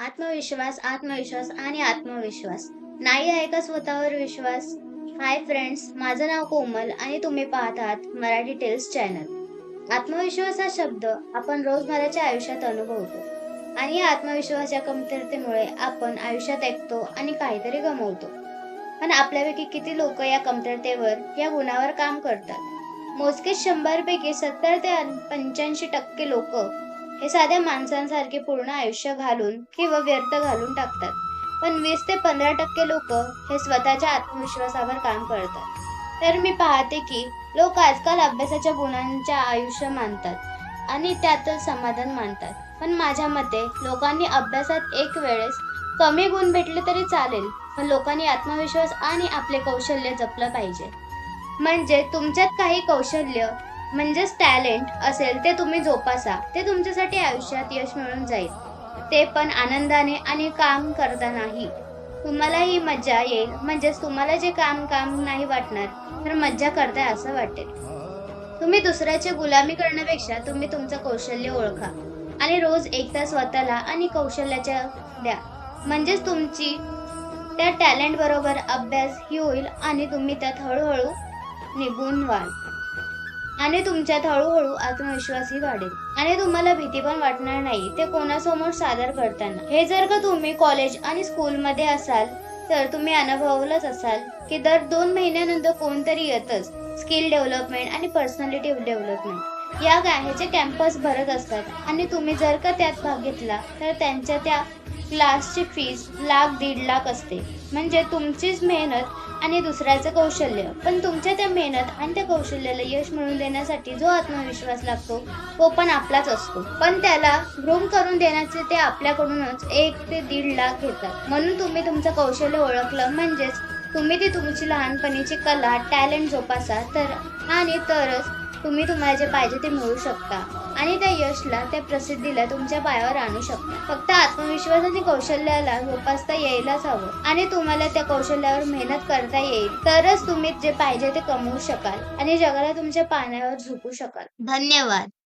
आत्मविश्वास आत्मविश्वास आणि आत्मविश्वास. नाही आहे का स्वतःवर विश्वास? हाय फ्रेंड्स माझं नाव कोमल आणि तुम्ही पाहत आहात मराठी टेल्स चॅनल आत्मविश्वास हा शब्द आपण रोजमर्याच्या आयुष्यात अनुभवतो आणि या आत्मविश्वासाच्या कमतरतेमुळे आपण आयुष्यात ऐकतो आणि काहीतरी गमावतो. पण आपल्यापैकी किती लोक या कमतरतेवर या गुणावर काम करतात? मोजकेच शंभरपैकी सत्तर ते पंच्याऐंशी टक्के लोक हे साध्या माणसांसारखे पूर्ण आयुष्य घालून किंवा व्यर्थ घालून टाकतात. पण वीस ते पंधरा टक्के लोक हे स्वतःच्या आत्मविश्वासावर काम करतात. तर मी पाहते की लोक आजकाल अभ्यासाच्या गुणांच्या आयुष्य मानतात आणि त्यातच समाधान मानतात. पण माझ्या मते लोकांनी अभ्यासात एक वेळेस कमी गुण भेटले तरी चालेल पण लोकांनी आत्मविश्वास आणि आपले कौशल्य जपलं पाहिजे. म्हणजे तुमच्यात काही कौशल्य म्हणजेच टॅलेंट असेल ते तुम्ही जोपासा. ते तुमच्यासाठी आयुष्यात यश मिळून जाईल. ते पण आनंदाने आणि काम करतानाही. तुम्हालाही मज्जा येईल. म्हणजेच तुम्हाला जे काम काम नाही वाटणार तर मज्जा करताय असं वाटेल. तुम्ही दुसऱ्याची गुलामी करण्यापेक्षा तुम्ही तुमचं कौशल्य ओळखा. आणि रोज एकदा स्वतःला आणि कौशल्याच्या द्या. म्हणजेच तुमची त्या टॅलेंट बरोबर अभ्यास ही होईल आणि तुम्ही त्यात हळूहळू निघून व्हाल आणि तुमच्यात हळूहळू आत्मविश्वासही वाढेल. आणि तुम्हाला भीती पण वाटणार नाही ते कोणासमोर सादर करताना. हे जर का तुम्ही कॉलेज आणि स्कूलमध्ये असाल तर तुम्ही अनुभवलंच असाल की दर दोन महिन्यानंतर कोणतरी येतच. स्किल डेव्हलपमेंट आणि पर्सनॅलिटी डेव्हलपमेंट या गा- ह्याचे कॅम्पस भरत असतात. आणि तुम्ही जर का त्यात भाग घेतला तर त्यांच्या त्या क्लासची फीस लाख दीड लाख असते. म्हणजे तुमचीच मेहनत आणि दुसऱ्याचं कौशल्य. पण तुमच्या त्या मेहनत आणि त्या कौशल्याला यश मिळवून देण्यासाठी जो आत्मविश्वास लागतो तो पण आपलाच असतो. पण त्याला ग्रूम करून देण्याचे ते आपल्याकडूनच एक ते दीड लाख घेतात. म्हणून तुम्ही तुमचं कौशल्य ओळखलं म्हणजेच तुम्ही ती तुमची लहानपणीची कला टॅलेंट जोपासा तर आणि तरच तुम्ही तुम्हाला जे पाहिजे ते मिळू शकता. आणि त्या यशला त्या प्रसिद्धीला तुमच्या पायावर आणू शकता. फक्त आत्मविश्वास आणि कौशल्याला जोपासता यायलाच हवं. आणि तुम्हाला त्या कौशल्यावर मेहनत करता येईल. तरच तुम्ही जे पाहिजे ते कमवू शकाल. आणि जगाला तुमच्या पाण्यावर झोपू शकाल. धन्यवाद.